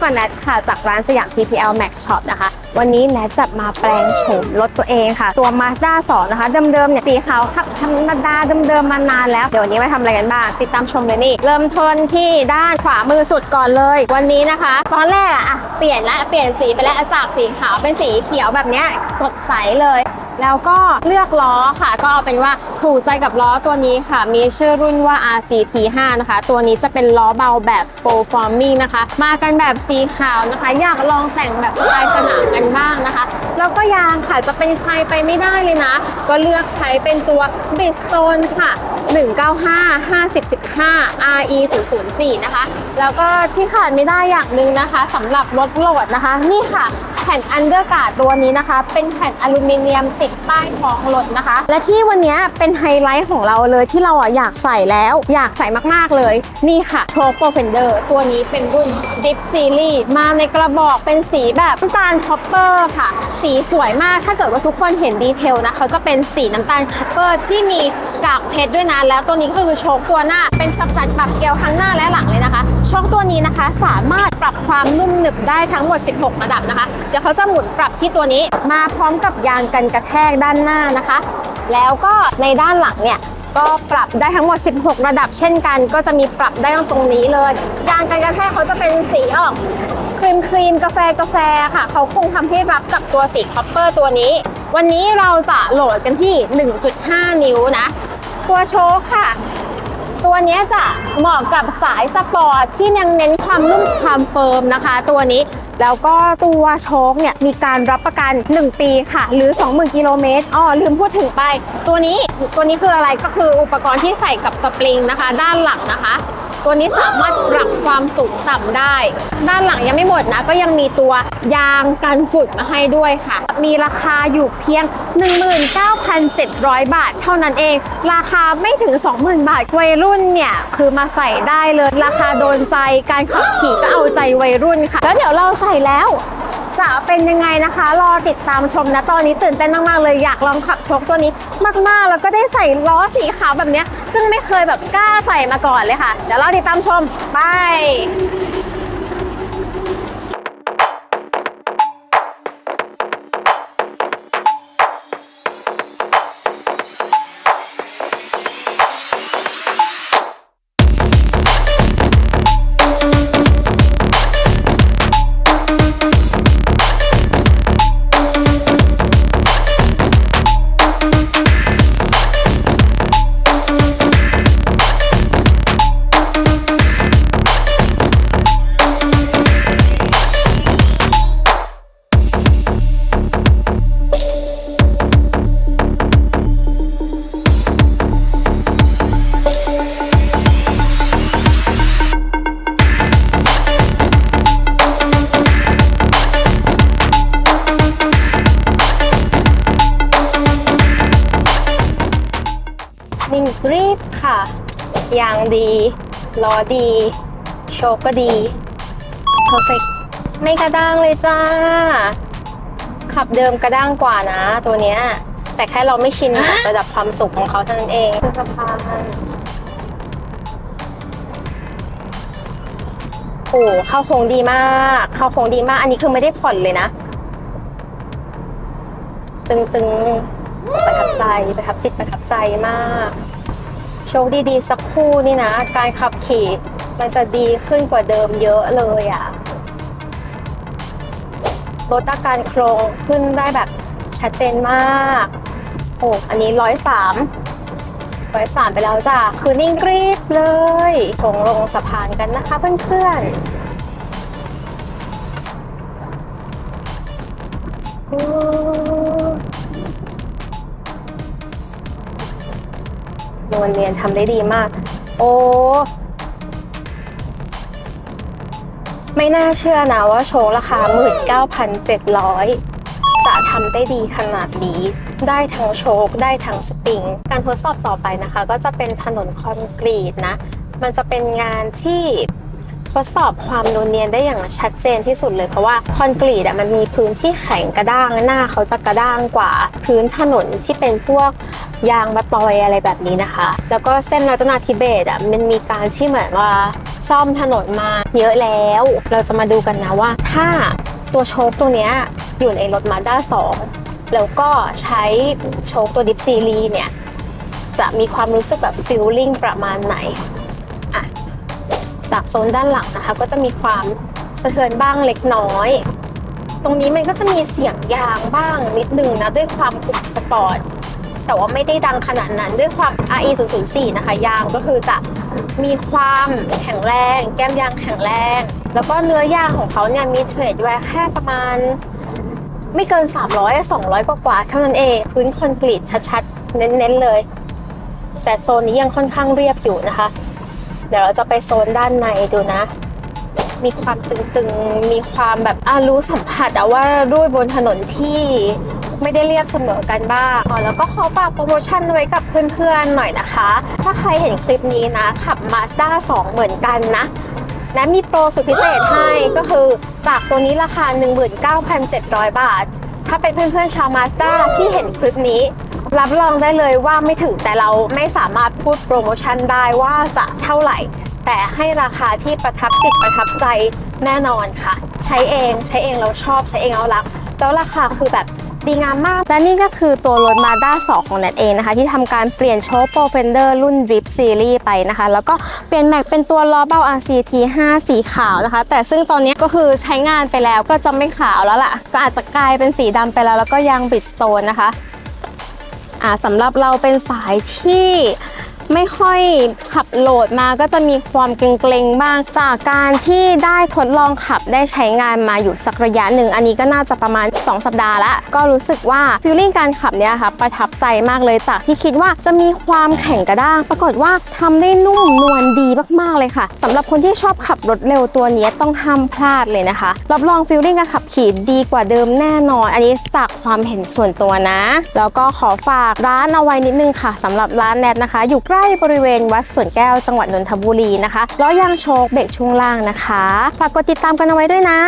กับแนทค่ะ จากร้านสยาม TPL Max Shop นะคะ วันนี้แนทจะมาแปลงโฉมรถตัวเองค่ะ ตัว Mazda 2 นะคะ เดิมๆเนี่ยสีขาวขับธรรมดาเดิมๆมานานแล้ว เดี๋ยววันนี้มาทำอะไรกันบ้าง ติดตามชมเลยนี่ เริ่มต้นที่ด้านขวามือสุดก่อนเลย วันนี้นะคะ ตอนแรกอะอะเปลี่ยนละเปลี่ยนสีไปแล้วจากสีขาวเป็นสีเขียวแบบเนี้ยสดใสเลยแล้วก็เลือกล้อค่ะ ก็เอาเป็นว่าถูกใจกับล้อตัวนี้ค่ะ มีชื่อรุ่นว่า RCT5 นะคะ ตัวนี้จะเป็นล้อเบาแบบ full forming นะคะ มากันแบบสีขาวนะคะ อยากลองแต่งแบบสไตล์สนามกันบ้างนะคะ แล้วก็ยางค่ะจะเป็นใครไปไม่ได้เลยนะ ก็เลือกใช้เป็นตัว Bridgestone ค่ะ 195 5015 RE 004นะคะ แล้วก็ที่ขาดไม่ได้อย่างหนึ่งนะคะสำหรับรถโหลดนะคะ นี่ค่ะ แผ่นอันเดอร์การ์ดตัวนี้นะคะ เป็นแผ่นอลูมิเนียมติดใต้ท้องรถนะคะ และที่วันนี้เป็นไฮไลท์ของเราเลยที่เราอะอยากใส่แล้วอยากใส่มากๆเลย นี่ค่ะโชว์โปรเฟนเดอร์ตัวนี้เป็นรุ่น Dip Series มาในกระบอกเป็นสีแบบน้ำตาลคอปเปอร์ค่ะ สีสวยมากถ้าเกิดว่าทุกคนเห็นดีเทลนะเขาจะเป็นสีน้ำตาลคอปเปอร์ที่มี กากเพชรด้วยนะ แล้วตัวนี้ก็คือโชคตัวหน้า เป็นสับจัดปรับเกลียวทั้งหน้าและหลังเลยนะคะโชคตัวนี้นะคะ สามารถปรับความนุ่มหนึบได้ทั้งหมด 16 ระดับนะคะ เดี๋ยวเขาจะหมุนปรับที่ตัวนี้ มาพร้อมกับยางกันกระแทกด้านหน้านะคะ แล้วก็ในด้านหลังเนี่ยก็ปรับได้ทั้งหมด 16 ระดับเช่นกัน ก็จะมีปรับได้ตรงนี้เลย ยางกันกระแทกเขาจะเป็นสีออกครีมครีมกาแฟกาแฟค่ะ เขาคงทำให้รับกับตัวสีคอปเปอร์ตัวนี้ วันนี้เราจะโหลดกันที่ 1.5 นิ้วนะ ตัวโชคค่ะ ตัวนี้จะเหมาะกับสายสปอร์ตที่ยังเน้นความนุ่มความเฟิร์มนะคะ ตัวนี้แล้วก็ตัวโชคเนี่ยมีการรับประกัน 1 ปีค่ะ หรือ 20,000กิโลเมตรอ๋อลืมพูดถึงไป ตัวนี้ตัวนี้คืออะไรก็คืออุปกรณ์ที่ใส่กับสปริงนะคะ ด้านหลังนะคะ ตัวนี้สามารถปรับความสูงต่ำได้ ด้านหลังยังไม่หมดนะ ก็ยังมีตัวยางกันฝุ่นมาให้ด้วยค่ะ มีราคาอยู่เพียง 19,700 บาท เท่านั้นเอง ราคาไม่ถึง 20,000 บาท วัยรุ่นเนี่ยคือมาใส่ได้เลย ราคาโดนใจ การขับขี่ก็เอาใจวัยรุ่นค่ะ แล้วเดี๋ยวเราใส่แล้ว จะเป็นยังไงนะคะ รอติดตามชมนะ ตอนนี้ตื่นเต้นมาก ๆ เลยอยากลองขับโชคตัวนี้มาก ๆ แล้วก็ได้ใส่ล้อสีขาวแบบนี้ ซึ่งไม่เคยแบบกล้าใส่มาก่อนเลยค่ะ เดี๋ยวเราติดตามชม ไป กรีบค่ะ ยางดี ล้อดี โชคก็ดี perfect ไม่กระด้างเลยจ้า ขับเดิมกระด้างกว่านะตัวเนี้ย แต่แค่เราไม่ชินกับระดับความสุขของเขาเท่านั้นเองคือสะพานโอ้เข้าโค้งดีมาก เข้าโค้งดีมาก อันนี้คือไม่ได้ผ่อนเลยนะ ตึงๆประทับใจประทับจิตประทับใจมาก โชคดีๆ สักคู่นี่นะ การขับขี่มันจะดีขึ้นกว่าเดิมเยอะเลยอะ่ะลดอาการโครงขึ้นได้แบบชัดเจนมากโอ้อันนี้ร้อยสามร้อยสามไปแล้วจ้ะ คือนิ่งกรีบเลยคงลงสะพานกันนะคะเพื่อนๆ นวลเนียนทำได้ดีมาก โอ้ ไม่น่าเชื่อนะว่าโชว์ราคา 19,700 จะทำได้ดีขนาดนี้ ได้ทั้งโชคได้ทั้งสปริง การทดสอบต่อไปนะคะ ก็จะเป็นถนนคอนกรีตนะ มันจะเป็นงานที่ ทดสอบความนูนเนียนได้อย่างชัดเจนที่สุดเลยเพราะว่าคอนกรีตอะมันมีพื้นที่แข็งกระด้างหน้าเขาจะกระด้างกว่า พื้นถนนที่เป็นพวกยางมะตอยอะไรแบบนี้นะคะ แล้วก็เส้นรัตนาธิเบศอะมันมีการที่เหมือนว่าซ่อมถนนมาเยอะแล้ว เราจะมาดูกันนะว่า ถ้าตัวโชคตัวเนี้ยอยู่ในรถมาด้า2แล้วก็ใช้โชคตัวดิฟซีรีเนี่ยจะมีความรู้สึกแบบฟิลลิ่งประมาณไหนอะ จากโซนด้านหลังนะคะ ก็จะมีความสะเทือนบ้างเล็กน้อย ตรงนี้มันก็จะมีเสียงยางบ้างนิดนึงนะด้วยความกรุบสปอร์ตแต่ว่าไม่ได้ดังขนาดนั้นด้วยความ RE 0 0 4นะคะยางก็คือจะมีความแข็งแรง แก้มยางแข็งแรง แล้วก็เนื้อยางของเขาเนี่ยมีเทรดไว้แค่ประมาณ ไม่เกิน 300 200 กว่ากว่าๆเท่านั้นเอง พื้นคอนกรีตชัดๆ เน้นๆเลย แต่โซนนี้ยังค่อนข้างเรียบอยู่นะคะ เดี๋ยวเราจะไปโซนด้านในดูนะ มีความตึงๆ มีความแบบอารู้สัมผัสอะว่าด้วยบนถนนที่ไม่ได้เรียบเสมอกันบ้างอ๋อแล้วก็ขอฝากโปรโมชั่นไว้กับเพื่อนๆหน่อยนะคะ ถ้าใครเห็นคลิปนี้นะ ขับ Mazda 2 เหมือนกันนะและมีโปรสุดพิเศษให้ก็คือจากตัวนี้ราคา 19,700 บาท ถ้าเป็นเพื่อนๆชาว Mazda ที่เห็นคลิปนี้ รับรองได้เลยว่าไม่ถึงแต่เราไม่สามารถพูดโปรโมชั่นได้ว่าจะเท่าไหร่ แต่ให้ราคาที่ประทับจิตประทับใจแน่นอนค่ะ ใช้เองใช้เองเราชอบใช้เองเรารัก แล้วราคาคือแบบดีงามมาก และนี่ก็คือตัวรถ Mazda 2 ของแนทเองนะคะ ที่ทำการเปลี่ยนโชค Pro Fender รุ่น Drip Series ไปนะคะ แล้วก็เปลี่ยนแม็กเป็นตัวล้อเบา RCT 5 สีขาวนะคะ แต่ซึ่งตอนนี้ก็คือใช้งานไปแล้วก็จะไม่ขาวแล้วล่ะ ก็อาจจะกลายเป็นสีดำไปแล้ว แล้วก็ยางบิดสโตนนะคะ สำหรับเราเป็นสายที่ ไม่ค่อยขับโหลดมาก็จะมีความเกรงๆบ้าง จากการที่ได้ทดลองขับได้ใช้งานมาอยู่สักระยะหนึ่ง อันนี้ก็น่าจะประมาณ 2 สัปดาห์ละก็รู้สึกว่าฟีลลิ่งการขับเนี่ยค่ะประทับใจมากเลยจากที่คิดว่าจะมีความแข็งกระด้าง ปรากฏว่าทำได้นุ่มนวลดีมากๆเลยค่ะสำหรับคนที่ชอบขับรถเร็วตัวนี้ต้องห้ามพลาดเลยนะคะรับรองฟีลลิ่งการขับขี่ดีกว่าเดิมแน่นอน อันนี้จากความเห็นส่วนตัวนะ แล้วก็ขอฝากร้านเอาไว้นิดนึงค่ะสำหรับร้านแนทนะคะ อยู่ใกล้ล้ๆ บริเวณวัดสวนแก้วจังหวัดนนทบุรีนะคะล้อยางโชกเบรกช่วงล่างนะคะ ฝากกดติดตามกันเอาไว้ด้วยนะ